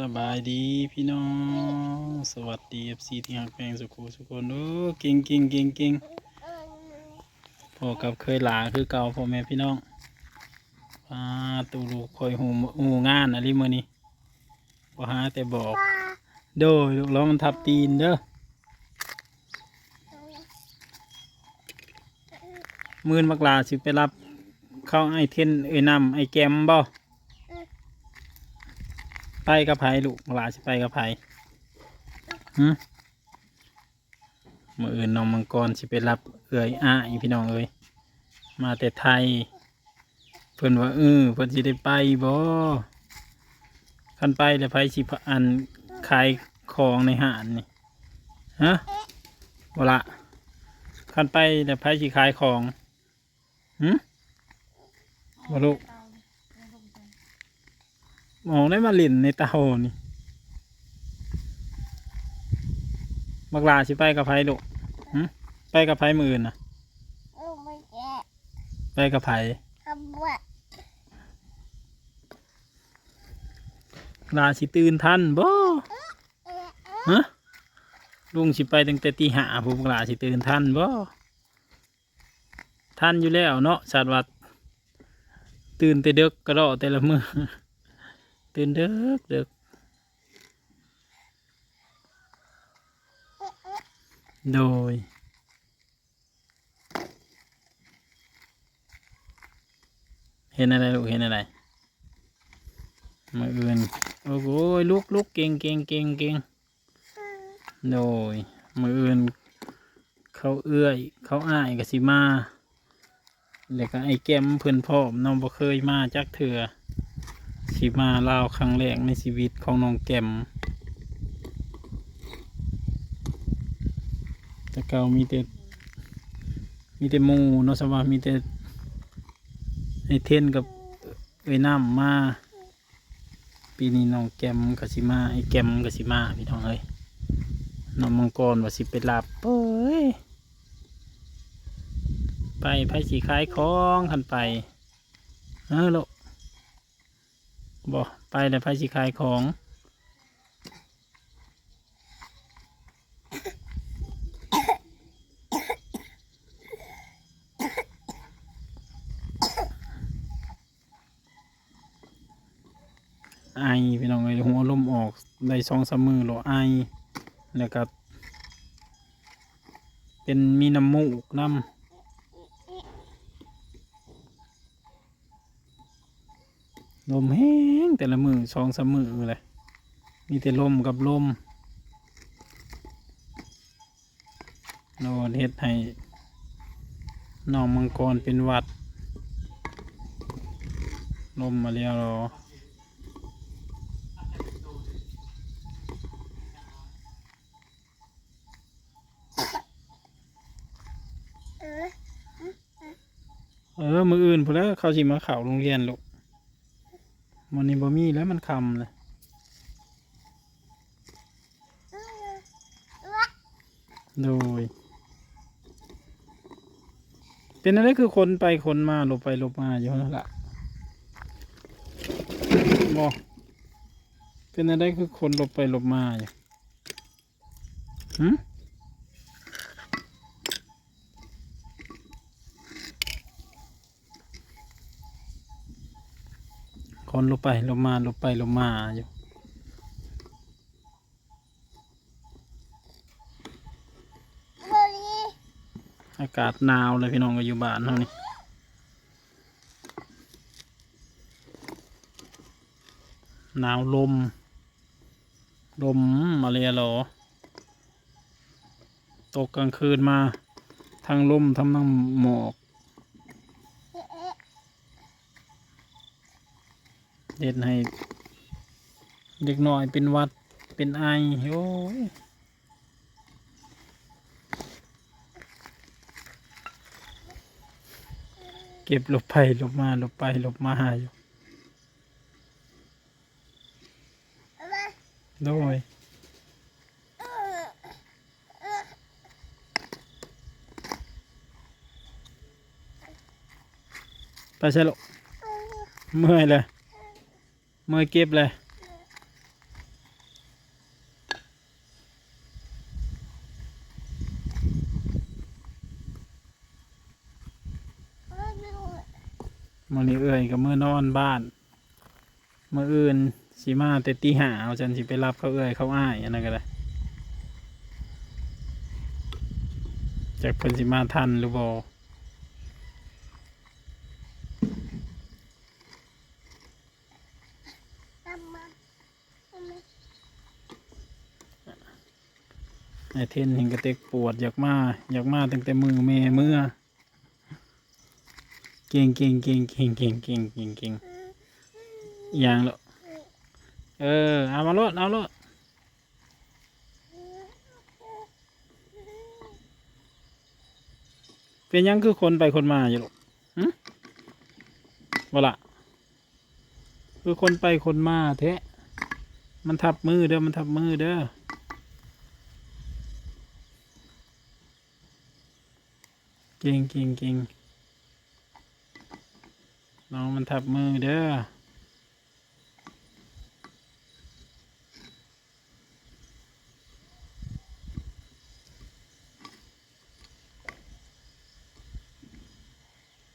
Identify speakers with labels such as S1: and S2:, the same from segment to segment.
S1: สบายดีพี่น้อง สวัสดีเอฟซีที่หักแพงสุขุสุขคนโอ้เก่งเก่งเก่งเก่งพอกับเคยหลาคือเก่าพ่อแม่พี่น้องปาตูลูกคอยหูหูงานอะไรมื่อนี้บ่หาแต่บอก โดยลูกล้อมันทับตีนเด้อมื่นมักลาสิไปรับ เข้าไอเทนเอ้นำไอแกมบ่ ไปกับไผลูกหลาสิไปกับไผหืมมื่ออื่นน้องมังกรสิไปรับเอื้อยอ้ายพี่น้องเอ้ยมาแต่ไทย เพิ่นว่าเออเพิ่นสิได้ไปบ่คันไปแล้วไผสิพอันขายของในห้านนี่ฮะบ่ละคันไปแล้วไผสิขายของหืมบ่ลูก มองได้มาหลินในเตานี่บักลาสิไปกับไผลูกหึไปกับไผมืออื่นนะ
S2: โอ้ไม่แก่
S1: ไปกับไผ
S2: คำว่า
S1: ลาสิตื่นทันบ่ฮะลุงสิไปตั้งแต่ตีห้าผมบักลาสิตื่นทันบ่ทันอยู่แล้วเนาะสัตว์วัดตื่นแต่เด็กกระโดดแต่ละมือ ตื่นเด็กเด็กโดย เห็นอะไรลูกเห็นอะไรมาเอื่นโอ้โหลุกลุกเก่งเก่งเก่งเก่งโดยมืออื่นเขาเอื้อยเขาอ้ายกับสิมาแล้วก็ไอ้แก้มเพื่อนพ่อมน้องบ่เคยมาจักเถื่อ สิมาลาวครั้งแรกในชีวิตของน้องแก้มแต่เก่ามีแต่มีแต่มูเนาะสว่ามีแต่ไอเทนกับเอ้ยน้ำมาปีนี้น้องแกมกสิมาไอแกมกสิมาพี่น้องเอ้ยน้องมังกรว่าสิไปรับเอ้ยไปไผสีขายของขันไปเออลูก บอกไปแล้วไผสีขายของ ไอพี่น้องเอ้ยหัวลมออกได้สองสามมือหรอไอแล้วก็เป็นมีน้ำมูกน้ำ ลมแห้งแต่ละมือสองสามมือเลยมีแต่ลมกับลมโนเฮ็ดให้น้องมังกรเป็นวัด ลมมาเรียวรอ
S2: เออ
S1: เออ มืออื่นพอแล้วเขาสิมาเข่าโรงเรียนลูก มันนี้บ่มีแล้วมันคำเลยโดย เป็นอะไรคือคนไปคนมาหลบไปหลบมาอยู่นั่นแหละบอเป็นอะไรคือคนหลบไปหลบมาอยู่หืม นหลบไปหลบมาหลบไปหลบมาอยู่
S2: เฮ้ย
S1: อากาศหนาวเลยพี่น้องก็อยู่บ้านเท่านี้หนาวลม ลมมาเลยเหรอตกกลางคืนมา ทั้งลมทั้งน้ำหมอก เด็ดให้ เด็กน้อยเป็นวัดเป็นไอโอ้ยเก็บหลบไปหลบมาหลบไปหลบมาอยู่โดยไปใช่หรอกเมื่อยเลย มือเก็บเลยมื่อนี้เอื่อยกับมื่อนอนบ้านมื่ออื่นสีมาเตตีหาเอาจันสีไปรับเขาเอื่อยเขาอ้ายอันนั้นก็ได้จากเพิ่นสีมาทันหรือบ
S2: อ
S1: ไอเทนเห็นกระเตกปวดอยากมาอยากมาตั้งแต่มือแม่เมื่อ เก่งเก่งเก่งเก่งเก่งเก่งเก่งเก่งอย่างละเออเอามาลดเอาลดเป็นยังคือคนไปคนมาอยู่หรอกหึบ่ละคือคนไปคนมาแท้มันทับมือเด้อ มันทับมือเด้อ ก่งเก่งเก่งน้องมันทับมือเด้อ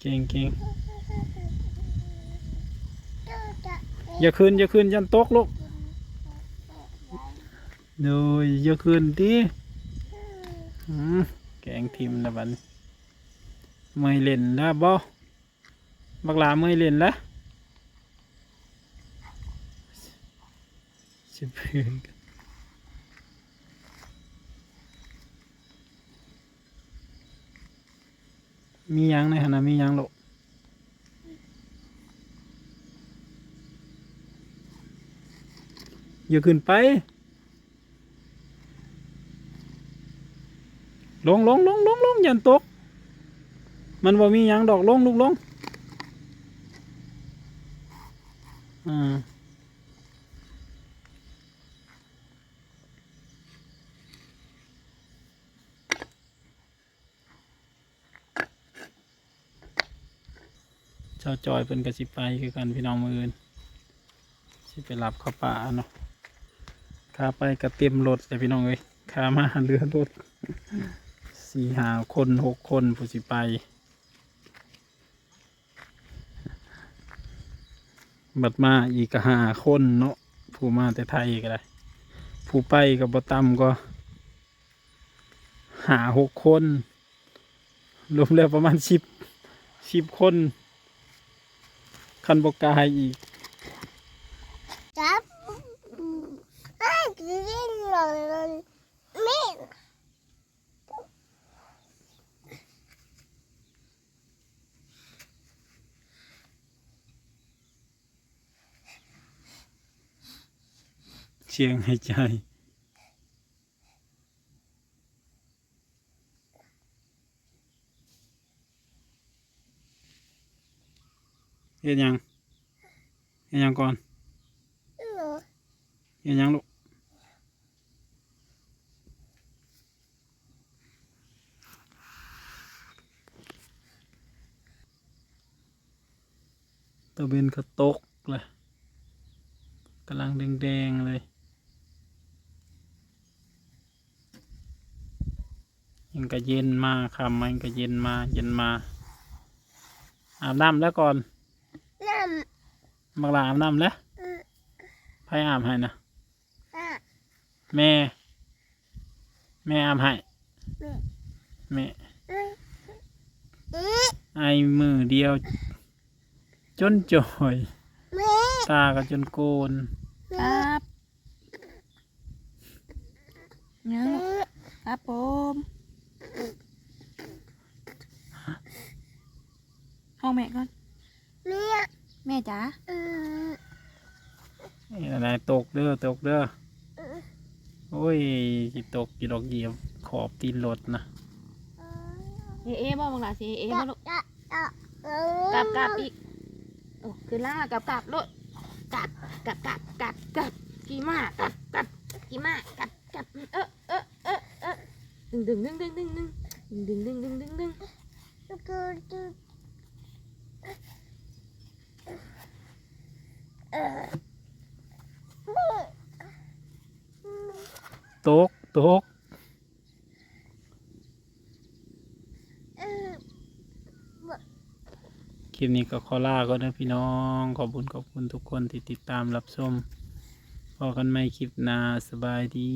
S1: เก่งเก่งอย่าขึ้นอย่าขึ้นยันตกลูกโดยอย่าขึ้นดิอืมแกงทิมนะบัน เมื่อยเล่นแล้วบ่บักลาเมื่อยเล่นแล้วสิเพื่อนมียังในขณะมียังหรอกอย่าขึ้นไป ลงลงลงลงลงย่าตก มันบ่มีหยังดอกลงลูกลงอ่าเจ้าจอยเป็นกระสิไปคือกันพี่น้องมืออื่นสิไปรับเข้าป่าเนาะขาไปกระเต็มรถแต่พี่น้องเอ้ยขามาเรือรถสี่หาคนหกคนผู้สิไป บัดมาอีกก็ห้าคนเนาะผู้มาแต่ไทยก็ได้ ผู้ไปกับบต่ำก็หาหกคนรวมแล้วประมาณสิบสิบคน คันบกกายอีก
S2: จับไอ้กินหล่น
S1: xiên hay chơi Yên nhàng Yên nhàng con. Yên nhàng lục Tao bên khá tốt là Cả lăng này. อน
S2: หนู
S1: เฮ็ดหยังลูกตะเวนก็ตกเลยกำลังแดงๆเลยยังก็เย็นมาครับมันก็เย็นมา เย็นมา อาบน้ำแล้วก่อน
S2: น้
S1: บักหลาอาบน้ำแล้วำ
S2: อืม
S1: ใครอาบให้นะ
S2: อะ
S1: แม่ แม่อาบให้
S2: แม่
S1: แม่
S2: อืมอืม
S1: ไอมือเดียว จนจ่อย
S2: แม่
S1: ตาก็จนโกน
S3: ครับยัง
S2: อืม
S3: ครับผมห้อง แม่ก่อน
S2: แม่
S3: แม่จ๋า
S2: อืม
S1: นี่อะไรตกเด้อตกเด้อ
S2: อืม
S1: โอ้ยจิตกจิดอกเหยียบขอบตีนรถนะ
S3: เอเอบ่บังหลาสิเอเอบ่ลูก
S2: จับจับเออก
S3: ลับกลับอีกโอ้คือล่างกลับกลับลูกกลับกลับกลับกลับกลับกี่มากลับกลับกี่มากกลับกลับเออเออเออเออดึงดึงดึงดึงดึงดึงดึงดึงดึงดึงดึง
S2: ดูดูดูเออ
S1: ตกตกคลิปนี้ก็ขอลาก็นะพี่น้อง ขอบคุณขอบคุณทุกคนที่ติดตามรับชมพอกันไหม่คลิปหน้าสบายดี